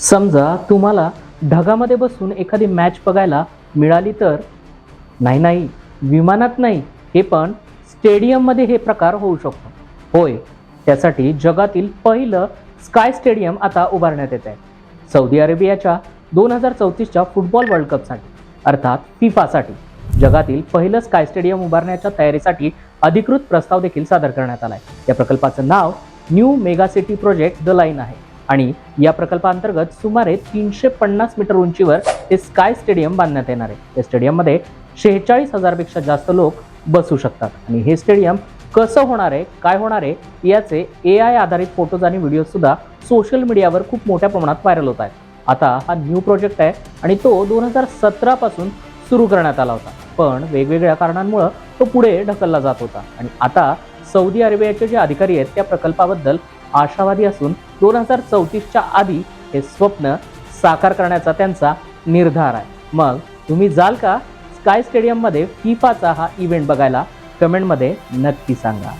समजा तुम्हाला ढगामध्ये बसून एखादी मॅच बघायला मिळाली तर? नाही नाही. विमानात नाही. हे पण स्टेडियममध्ये हे प्रकार होऊ शकतो. होय त्यासाठी जगातील पहिलं स्काय स्टेडियम आता उभारण्यात येत आहे सौदी अरेबियाच्या दोन हजार चौतीसच्या फुटबॉल वर्ल्ड कपसाठी अर्थात फिफासाठी जगातील पहिलं स्काय स्टेडियम उभारण्याच्या तयारीसाठी अधिकृत प्रस्ताव देखील सादर करण्यात आला आहे या प्रकल्पाचं नाव new mega city project the line आहे. आणि या प्रकल्पाअंतर्गत सुमारे तीनशे पन्नास मीटर उंचीवर हे स्काय स्टेडियम बांधण्यात येणार आहे. या स्टेडियममध्ये शेहेचाळीस हजारपेक्षा जास्त लोक बसू शकतात. आणि हे स्टेडियम कसं होणार आहे काय होणार आहे याचे ए आय आधारित फोटोज आणि व्हिडिओजसुद्धा सोशल मीडियावर खूप मोठ्या प्रमाणात व्हायरल होत आहेत. आता हा न्यू प्रोजेक्ट आहे आणि तो दोन हजार सतरापासून सुरू करण्यात आला होता. पण वेगवेगळ्या कारणांमुळं तो पुढे ढकलला जात होता. आणि आता सौदी अरेबियाचे जे अधिकारी आहेत त्या प्रकल्पाबद्दल आशावादी असून दोन हजार चौतीसच्या आधी हे स्वप्न साकार करण्याचा त्यांचा निर्धार आहे. मग तुम्ही जाल का? स्काय स्टेडियममध्ये फिफाचा हा इव्हेंट बघायला? कमेंटमध्ये नक्की सांगा.